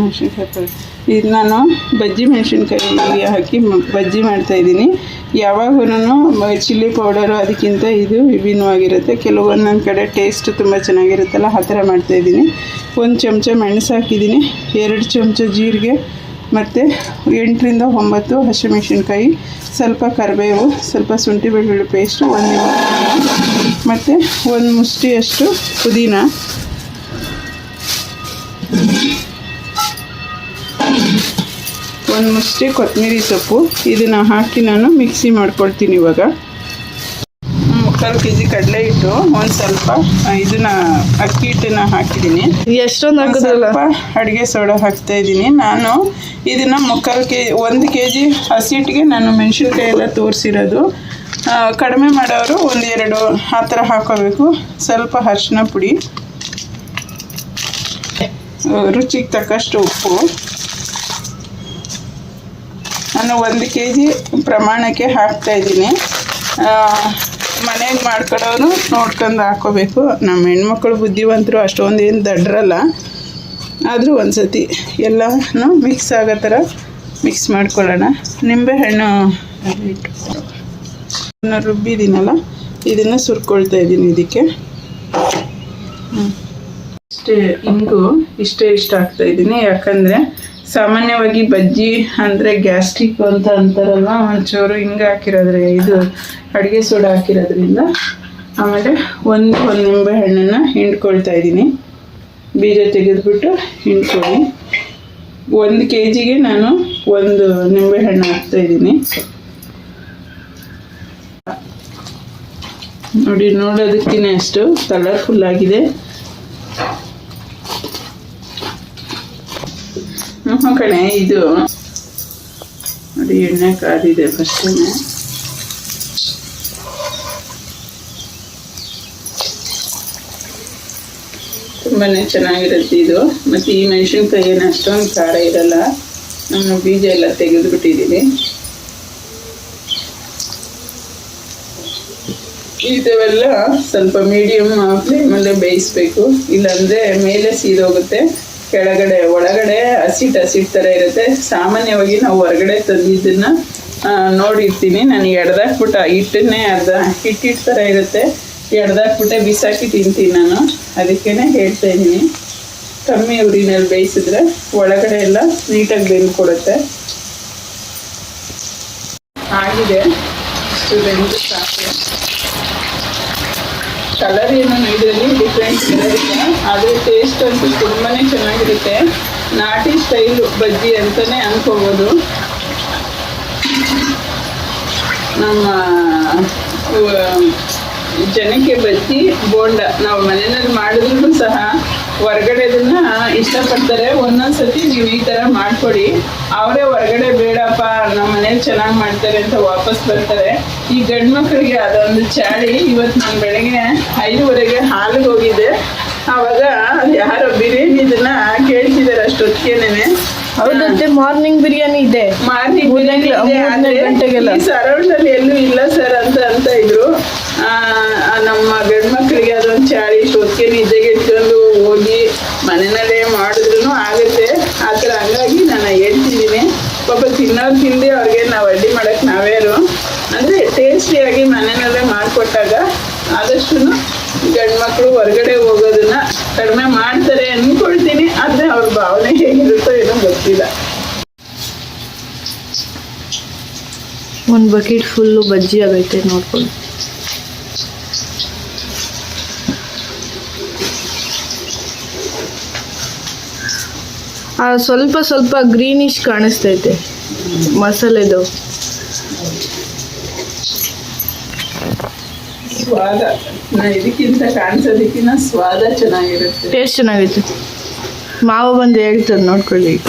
ಮೆಣಸಿನ್ಕಾಯಿ ಪಲ್ಯ ಇದು ನಾನು ಬಜ್ಜಿ ಮೆಣಸಿನ್ಕಾಯಿ ಹಾಕಿ ಬಜ್ಜಿ ಮಾಡ್ತಾಯಿದ್ದೀನಿ ಯಾವಾಗೂ ಚಿಲ್ಲಿ ಪೌಡರು ಅದಕ್ಕಿಂತ ಇದು ವಿಭಿನ್ನವಾಗಿರುತ್ತೆ. ಕೆಲವೊಂದೊಂದು ಕಡೆ ಟೇಸ್ಟ್ ತುಂಬ ಚೆನ್ನಾಗಿರುತ್ತಲ್ಲ, ಆ ಥರ ಮಾಡ್ತಾಯಿದ್ದೀನಿ ಒಂದು ಚಮಚ ಮೆಣಸು ಹಾಕಿದ್ದೀನಿ. ಎರಡು ಚಮಚ ಜೀರಿಗೆ ಮತ್ತು ಎಂಟರಿಂದ ಒಂಬತ್ತು ಹಸಿಮೆಣಸಿನ್ಕಾಯಿ, ಸ್ವಲ್ಪ ಕರಿಬೇವು, ಸ್ವಲ್ಪ ಶುಂಠಿ ಬೆಳ್ಳುಳ್ಳಿ ಪೇಸ್ಟು ಒಂದು ಮತ್ತು ಒಂದು ಮುಷ್ಟಿಯಷ್ಟು ಪುದೀನ. ಒಂದು ಮುಷ್ಟಿ ಕೊತ್ತಂಬರಿ ಸೊಪ್ಪು. ಇದನ್ನು ಹಾಕಿ ನಾನು ಮಿಕ್ಸಿ ಮಾಡ್ಕೊಳ್ತೀನಿ ಇವಾಗ. ಮುಕ್ಕಾಲು ಕೆ ಜಿ ಕಡಲೆ ಹಿಟ್ಟು ಒಂದು ಸ್ವಲ್ಪ ಇದನ್ನ ಅಕ್ಕಿ ಹಿಟ್ಟನ್ನ ಹಾಕಿದ್ದೀನಿ. ಎಷ್ಟೊಂದು ಸ್ವಲ್ಪ ಅಡುಗೆ ಸೋಡಾ ಹಾಕ್ತಾ ಇದ್ದೀನಿ. ನಾನು ಇದನ್ನ ಮುಕ್ಕಾಲು ಕೆ ಒಂದು ಕೆ ಜಿ ಹಸಿಟ್ಟಿಗೆ ನಾನು ಮೆಣಸಿನ್ಕಾಯಿ ಎಲ್ಲ ತೋರಿಸಿರೋದು ಕಡಿಮೆ ಮಾಡೋರು ಒಂದೆರಡು ಆ ಥರ ಹಾಕೋಬೇಕು. ಸ್ವಲ್ಪ ಅರಿಶಿನ ಪುಡಿ. ರುಚಿಗೆ ತಕ್ಕಷ್ಟು ಉಪ್ಪು. ನಾನು ಒಂದು ಕೆ ಜಿ ಪ್ರಮಾಣಕ್ಕೆ ಹಾಕ್ತಾ ಇದ್ದೀನಿ. ಮನೆಗೆ ಮಾಡ್ಕೊಡೋರು ನೋಡ್ಕೊಂಡು ಹಾಕೋಬೇಕು. ನಮ್ಮ ಹೆಣ್ಮಕ್ಳು ಬುದ್ಧಿವಂತರು ಅಷ್ಟೊಂದು ಏನು ದಡ್ರಲ್ಲ. ಆದರೂ ಒಂದು ಸತಿ ಎಲ್ಲನೂ ಮಿಕ್ಸ್ ಆಗೋ ಥರ ಮಿಕ್ಸ್ ಮಾಡ್ಕೊಳ್ಳೋಣ. ನಿಂಬೆಹಣ್ಣು ರುಬ್ಬಿದ್ದೀನಲ್ಲ, ಇದನ್ನು ಸುರ್ಕೊಳ್ತಾ ಇದ್ದೀನಿ ಇದಕ್ಕೆ. ಇಷ್ಟೇ ಇಂಗು ಇಷ್ಟೇ ಇಷ್ಟ ಆಗ್ತಾಯಿದ್ದೀನಿ ಯಾಕಂದರೆ ಸಾಮಾನ್ಯವಾಗಿ ಬಜ್ಜಿ ಅಂದರೆ ಗ್ಯಾಸ್ಟ್ರಿಕ್ ಅಂತ ಅಂತಾರಲ್ಲ ಒಂಚೂರು ಹಿಂಗೆ ಹಾಕಿರೋದ್ರೆ, ಇದು ಅಡುಗೆ ಸೋಡಾ ಹಾಕಿರೋದ್ರಿಂದ ಆಮೇಲೆ ಒಂದು ಒಂದು ನಿಂಬೆ ಹಣ್ಣನ್ನು ಹಿಂಡ್ಕೊಳ್ತಾ ಇದ್ದೀನಿ. ಬೀಜ ತೆಗೆದುಬಿಟ್ಟು ಹಿಂಡ್ಕೊಳ್ಳಿ. ಒಂದು ಕೆ ಜಿಗೆ ನಾನು ಒಂದು ನಿಂಬೆ ಹಣ್ಣು ಹಾಕ್ತಾ ಇದ್ದೀನಿ. ನೋಡಿ ನೋಡೋದಕ್ಕೇ ಅಷ್ಟು ಕಲರ್ಫುಲ್ ಆಗಿದೆ. ಕಣೆ ಇದು. ನೋಡಿ ಎಣ್ಣೆ ಕಾದಿದೆ ಫಸ್ಟೇನೆ ತುಂಬಾ ಚೆನ್ನಾಗಿರುತ್ತೆ ಇದು. ಮತ್ತೆ ಈ ಮೆಣಸಿನ್ಕಾಯಿ ಏನು ಅಷ್ಟೊಂದು ಖಾರ ಇರಲ್ಲ. ನಾನು ಬೀಜ ಎಲ್ಲ ತೆಗೆದುಬಿಟ್ಟಿದ್ದೀನಿ. ಇದೆಲ್ಲ ಸ್ವಲ್ಪ ಮೀಡಿಯಮ್ ಫ್ಲೇಮಲ್ಲೇ ಬೇಯಿಸ್ಬೇಕು. ಇಲ್ಲಾಂದ್ರೆ ಮೇಲೆ ಸೀದೋಗುತ್ತೆ. ಕೆಳಗಡೆ, ಒಳಗಡೆ ಹಸಿಟ್ ಹಸಿಟ್ ಥರ ಇರುತ್ತೆ. ಸಾಮಾನ್ಯವಾಗಿ ನಾವು ಹೊರಗಡೆ ತಂದಿದ್ದನ್ನ ನೋಡಿರ್ತೀನಿ. ನಾನು ಎಡ್ದಾಕ್ಬಿಟ್ಟು ಹಿಟ್ಟನ್ನೇ ಅರ್ಧ ಹಿಟ್ಟಿಟ್ಟು ಥರ ಇರುತ್ತೆ. ಎಡ್ದಾಕ್ಬಿಟ್ಟೆ ಬಿಸಾಕಿ ತಿಂತೀನಿ ನಾನು. ಅದಕ್ಕೇ ಹೇಳ್ತಾ ಇದ್ದೀನಿ. ಕಮ್ಮಿ ಉರಿನಲ್ಲಿ ಬೇಯಿಸಿದ್ರೆ ಒಳಗಡೆ ಎಲ್ಲ ನೀಟಾಗಿ ಬೆಂದು ಕೊಡುತ್ತೆ ಆಗಿದೆ ಸಾಕು. ಕಲರ್ ಏನೋ ಇದರಲ್ಲಿ ಡಿಫ್ರೆಂಟ್ ಕಲರ್ ಇಲ್ಲ ಆದರೆ ಟೇಸ್ಟ್ ಅಂತೂ ತುಂಬಾ ಚೆನ್ನಾಗಿರುತ್ತೆ. ನಾಟಿ ಸ್ಟೈಲು ಬಜ್ಜಿ ಅಂತಲೇ ಅನ್ಕೋಬಹುದು ನಮ್ಮ ಜನಕ್ಕೆ ಬಜ್ಜಿ ಬೋಂಡ ನಾವು ಮನೆಯಲ್ಲಿ ಮಾಡಿದ್ರು ಸಹ ಹೊರಗಡೆದನ್ನ ಇಷ್ಟಪಡ್ತಾರೆ. ಒಂದೊಂದ್ಸತಿ ನೀವು ಈ ತರ ಮಾಡ್ಕೊಡಿ. ಅವರೇ ಹೊರಗಡೆ ಬೇಡಪ್ಪ ನಮ್ಮ ಮನೇಲಿ ಚೆನ್ನಾಗಿ ಮಾಡ್ತಾರೆ ಅಂತ ವಾಪಸ್ ಬರ್ತಾರೆ. ಈ ಗಂಡು ಮಕ್ಕಳಿಗೆ ಅದೊಂದು ಚಾಳಿ. ಇವತ್ತು ನಾನು ಬೆಳಗ್ಗೆ ಐದುವರೆಗೆ ಹಾಲು ಹೋಗಿದ್ದೆ ಆವಾಗ ಯಾರೋ ಬಿರಿಯಾನಿ ಇದನ್ನ ಕೇಳ್ತಿದಾರೆ ಅಷ್ಟೊತ್ತಿಗೆನೆ ಹೌದಂತೆ ಮಾರ್ನಿಂಗ್ ಬಿರಿಯಾನಿ ಇದೆ. ಮಾರ್ನಿಂಗ್ ಮೂರನೇ ಬಿರಿಯಾನಿ ಸರೌಂಡ್ ಅಲ್ಲಿ ಎಲ್ಲೂ ಇಲ್ಲ ಸರ್ ಅಂತ ತಿನ್ನೋರು ತಿಂದು ಅವ್ರಿಗೆ ನಾವು ಅಡ್ಡಿ ಮಾಡಕ್ ನಾವೇರು ಅಂದ್ರೆ ಟೇಸ್ಟಿಯಾಗಿ ಮನೆಯಲ್ಲೇ ಮಾಡಿಕೊಟ್ಟಾಗ ಆದಷ್ಟು ಗಂಡು ಮಕ್ಕಳು ಹೊರಗಡೆ ಹೋಗೋದನ್ನ ಕಡಿಮೆ ಮಾಡ್ತಾರೆ ಅನ್ಕೊಳ್ತೀನಿ, ಆದ್ರೆ ಅವ್ರ ಭಾವನೆ ಹೇಗಿರುತ್ತೋ ಏನೋ ಗೊತ್ತಿಲ್ಲ. ಒಂದು ಬಕೆಟ್ ಫುಲ್ಲು ಬಜ್ಜಿ ಆಗೈತೆ ನೋಡ್ಕೊಂಡು ಸ್ವಲ್ಪ ಸ್ವಲ್ಪ ಗ್ರೀನಿಶ್ ಕಾಣಿಸ್ತೈತೆ. ಮಸಾಲೆದು. ಸ್ವಾದ. ನಾ ಇದಕ್ಕಿಂತ ಕಾಣಿಸೋದಕ್ಕಿಂತ ಸ್ವಾದ ಚೆನ್ನಾಗಿರುತ್ತೆ. ಟೇಸ್ಟ್ ಚೆನ್ನಾಗಿತ್ತು ಮಾವ ಬಂದು ಹೇಳ್ತಾರೆ ನೋಡ್ಕೊಳ್ಳಿ.